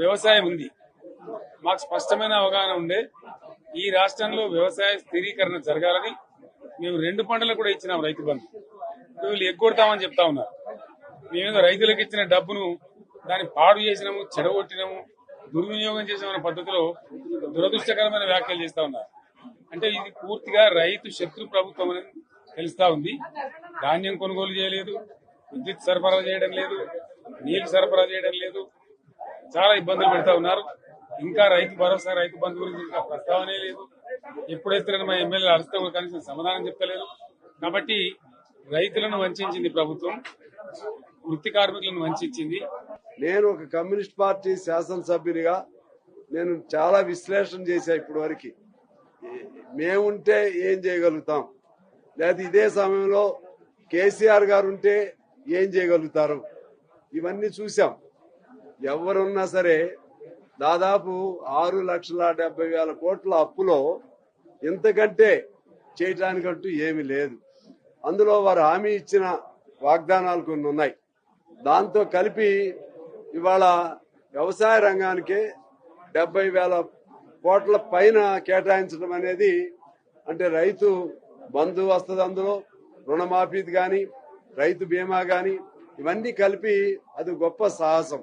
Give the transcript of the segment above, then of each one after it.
వ్యవసాయం ఉంది. మాకు స్పష్టమైన అవగాహన ఉండే. ఈ రాష్ట్రంలో వ్యవసాయ స్థిరీకరణ జరగాలని మేము రెండు పంటలు కూడా ఇచ్చినాం రైతు బంధు. వీళ్ళు ఎగ్గొడతామని చెప్తా ఉన్నారు మేమేదో రైతులకు ఇచ్చిన డబ్బును దాన్ని పాడు చేసినాము చెడగొట్టినాము దుర్వినియోగం చేసిన పద్ధతిలో దురదృష్టకరమైన వ్యాఖ్యలు చేస్తా ఉన్నారు అంటే ఇది పూర్తిగా రైతు శత్రు ప్రభుత్వం అని తెలుస్తా ఉంది. ధాన్యం కొనుగోలు చేయలేదు విద్యుత్ సరఫరా చేయడం లేదు నీళ్ళు సరఫరా చేయడం లేదు చాలా ఇబ్బందులు పెడతా ఉన్నారు. ఇంకా రైతు భరోసా రైతు బంధు గురించి ఇంకా ప్రస్తావనే లేదు. ఎప్పుడైతే మా ఎమ్మెల్యే అరిస్తే కనీసం సమాధానం చెప్తలేరు కాబట్టి రైతులను వంచింది ప్రభుత్వం వృత్తి కార్మికులను వంచింది నేను ఒక కమ్యూనిస్ట్ పార్టీ శాసనసభ్యునిగా నేను చాలా విశ్లేషణ చేశా ఇప్పటి వరకు మేముంటే ఏం చేయగలుగుతాం? లేదా ఇదే సమయంలో కేసీఆర్ గారు ఉంటే ఏం చేయగలుగుతారు? ఇవన్నీ చూసాం ఎవరున్నా సరే దాదాపు ఆరు లక్షల డెబ్బై వేల కోట్ల అప్పులో ఇంతకంటే చేయటానికంటూ ఏమీ లేదు. అందులో వారు హామీ ఇచ్చిన వాగ్దానాలు కొన్ని ఉన్నాయి. దాంతో కలిపి ఇవాళ వ్యవసాయ రంగానికి డెబ్బై వేల కోట్ల పైన కేటాయించడం అనేది అంటే రైతు బంధు వస్తుంది అందులో రుణమాఫీది కానీ రైతు బీమా కానీ ఇవన్నీ కలిపి అది గొప్ప సాహసం.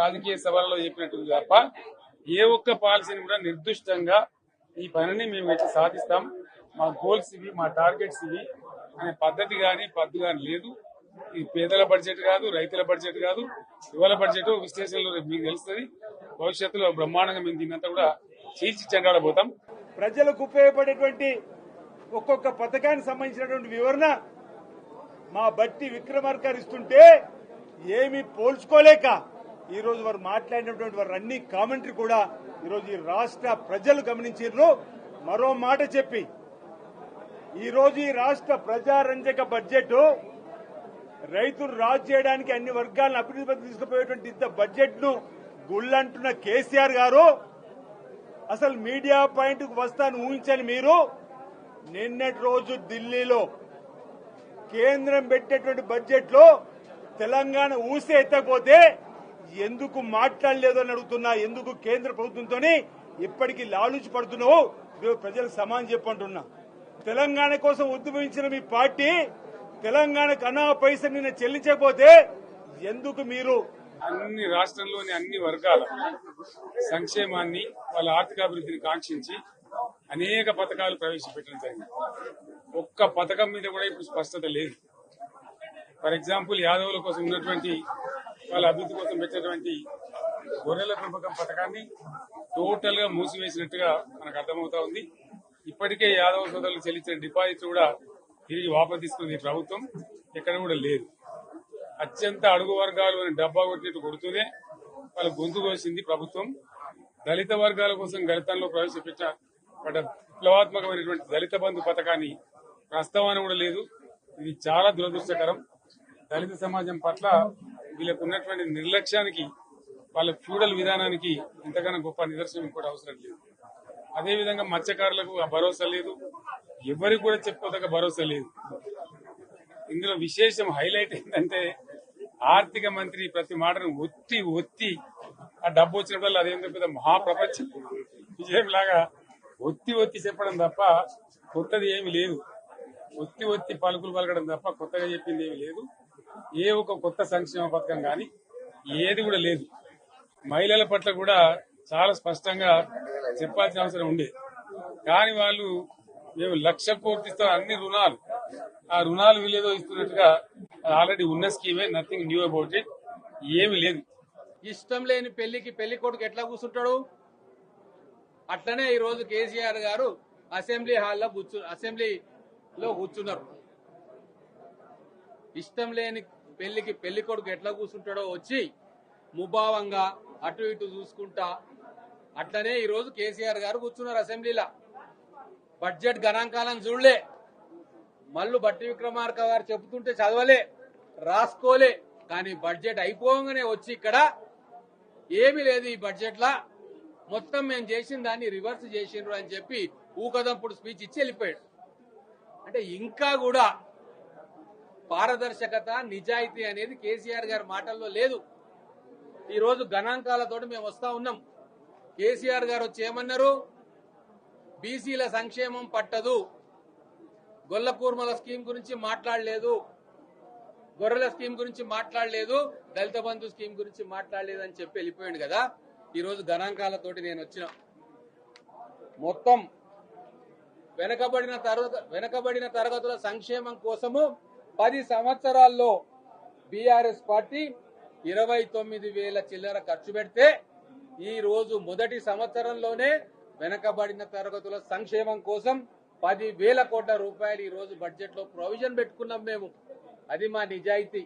రాజకీయ సభలలో చెప్పినట్టుంది తప్ప ఏ ఒక్క పాలసీని కూడా నిర్దిష్టంగా ఈ పనిని మేము ఇట్లా సాధిస్తాం. మా గోల్స్ ఇవి మా టార్గెట్స్ ఇవి అనే పద్ధతి కానీ పద్దు కానీ లేదు. ఇది పేదల బడ్జెట్ కాదు రైతుల బడ్జెట్ కాదు యువల బడ్జెట్ విశ్లేషణలో మీకు తెలుస్తుంది. భవిష్యత్తులో బ్రహ్మాండంగా మేము దీన్నంతా కూడా చీల్చి చెండాడబోతాం. ప్రజలకు ఉపయోగపడేటువంటి ఒక్కొక్క పథకానికి సంబంధించినటువంటి వివరణ మా బట్టి విక్రమార్కర్ ఇస్తుంటే ఏమి పోల్చుకోలేక ఈ రోజు వారు మాట్లాడినటువంటి వారు అన్ని కామెంటరీ కూడా ఈరోజు ఈ రాష్ట్ర ప్రజలు గమనించారు మరో మాట చెప్పి ఈరోజు ఈ రాష్ట్ర ప్రజారంజక బడ్జెట్ రైతులు రాజు చేయడానికి అన్ని వర్గాలను అభివృద్ధి తీసుకుపోయేటువంటి ఇంత బడ్జెట్ను గుళ్ళంటున్న కేసీఆర్ గారు అసలు మీడియా పాయింట్కు వస్తాను ఊహించని మీరు నిన్నటి రోజు ఢిల్లీలో కేంద్రం పెట్టేటువంటి బడ్జెట్లో తెలంగాణ ఊసే ఎత్తకపోతే ఎందుకు మాట్లాడలేదు అని అడుగుతున్నా ఎందుకు కేంద్ర ప్రభుత్వంతో ఇప్పటికీ లాలూచి పడుతున్నావు? ప్రజలకు సమానం చెప్పంటున్నా. తెలంగాణ కోసం ఉద్యమించిన మీ పార్టీ తెలంగాణకు అనా పైసలు నిన్న చెల్లించకపోతే ఎందుకు మీరు? అన్ని రాష్ట్రంలోని అన్ని వర్గాల సంక్షేమాన్ని వాళ్ళ ఆర్థికాభివృద్ధిని కాంక్షించి అనేక పథకాలు ప్రవేశపెట్టడం జరిగింది. ఒక్క పథకం మీద కూడా ఇప్పుడు స్పష్టత లేదు. ఫర్ ఎగ్జాంపుల్ యాదవుల కోసం ఉన్నటువంటి వాళ్ళ అభివృద్ధి కోసం పెట్టినటువంటి గొర్రెల పెంపకం పథకాన్ని టోటల్గా మూసివేసినట్టుగా మనకు అర్థమవుతా ఉంది. ఇప్పటికే యాదవ సోదరులు చెల్లించిన డిపాజిట్ కూడా తిరిగి వాపసు తీసుకుంది ప్రభుత్వం. ఎక్కడ కూడా లేదు. అత్యంత అడుగు వర్గాలు అని డబ్బా కొట్టినట్టు కొడుతూనే వాళ్ళ గొంతు కోసింది ప్రభుత్వం. దళిత వర్గాల కోసం గళితంలో ప్రవేశపెట్ట పడ్డ విప్లవాత్మకమైనటువంటి దళిత బంధు పథకాన్ని ప్రస్తావన కూడా లేదు. ఇది చాలా దురదృష్టకరం. దళిత సమాజం పట్ల వీళ్ళకు ఉన్నటువంటి నిర్లక్ష్యానికి వాళ్ళ ఫ్యూడల్ విధానానికి ఇంతకన్నా గొప్ప నిదర్శనం ఇంకోటి అవసరం లేదు. అదేవిధంగా మత్స్యకారులకు ఆ భరోసా లేదు. ఎవరికి కూడా చెప్పుకోదగ్గ భరోసా లేదు. ఇందులో విశేషం హైలైట్ ఏంటంటే ఆర్థిక మంత్రి ప్రతి మాటను ఒత్తి ఒత్తి ఆ డబ్బు వచ్చినప్పుడు అదేంటో పెద్ద మహాప్రపంచం. విజయం లాగా ఒత్తి ఒత్తి చెప్పడం తప్ప కొత్తది ఏమి లేదు. ఒత్తి ఒత్తి పలుకులు పలకడం తప్ప కొత్తగా చెప్పింది ఏమి లేదు. ఏ ఒక కొత్త సంక్షేమ పథకం కానీ ఏది కూడా లేదు. మహిళల పట్ల కూడా చాలా స్పష్టంగా చెప్పాల్సిన అవసరం ఉండే. కానీ వాళ్ళు మేము లక్ష కోట్లతో అన్ని రుణాలు ఆ రుణాలు వీళ్ళేదో ఇస్తున్నట్టుగా ఆల్రెడీ ఉన్న స్కీమే నథింగ్ న్యూ అబౌట్ ఇట్ ఏమి లేదు. ఇష్టం లేని పెళ్ళికి పెళ్ళి కొడుకు ఎట్లా కూర్చుంటాడు అట్లనే ఈ రోజు కేసీఆర్ గారు అసెంబ్లీ హాల్లో కూర్చు అసెంబ్లీలో కూర్చున్నారు. ఇష్టం లేని పెళ్ళికి పెళ్ళి కొడుకు ఎట్లా కూర్చుంటాడో వచ్చి ముభావంగా అటు ఇటు చూసుకుంటా. అట్లనే ఈ రోజు కేసీఆర్ గారు కూర్చున్నారు అసెంబ్లీలో. బడ్జెట్ గణాంకాలను చూడలే. మళ్ళీ బట్టి విక్రమార్క గారు చెబుతుంటే చదవలే రాసుకోలే. కానీ బడ్జెట్ అయిపోగానే వచ్చి ఇక్కడ ఏమీ లేదు ఈ బడ్జెట్లా. మొత్తం మేము చేసిన దాన్ని రివర్స్ చేసిండ్రు అని చెప్పి ఊకదంపుడు స్పీచ్ ఇచ్చి వెళ్ళిపోయాడు. అంటే ఇంకా కూడా పారదర్శకత నిజాయితీ అనేది కేసీఆర్ గారి మాటల్లో లేదు. ఈరోజు గణాంకాలతోటి మేము వస్తా ఉన్నాం. కేసీఆర్ గారు వచ్చి ఏమన్నారు? బీసీల సంక్షేమం పట్టదు. గొల్లకూర్మల స్కీమ్ గురించి మాట్లాడలేదు. గొర్రెల స్కీమ్ గురించి మాట్లాడలేదు. దళిత బంధు స్కీమ్ గురించి మాట్లాడలేదు అని చెప్పి వెళ్ళిపోయాడు కదా. ఈరోజు గణాంకాలతోటి నేను వచ్చిన. మొత్తం వెనకబడిన తరగ వెనకబడిన తరగతుల సంక్షేమం కోసము పది సంవత్సరాల్లో బీఆర్ఎస్ పార్టీ ఇరవై తొమ్మిది వేల చిల్లర ఖర్చు పెడితే ఈ రోజు మొదటి సంవత్సరంలోనే వెనకబడిన తరగతుల సంక్షేమం కోసం పది వేల కోట్ల రూపాయలు ఈ రోజు బడ్జెట్లో ప్రొవిజన్ పెట్టుకున్నాం మేము. అది మా నిజాయితీ.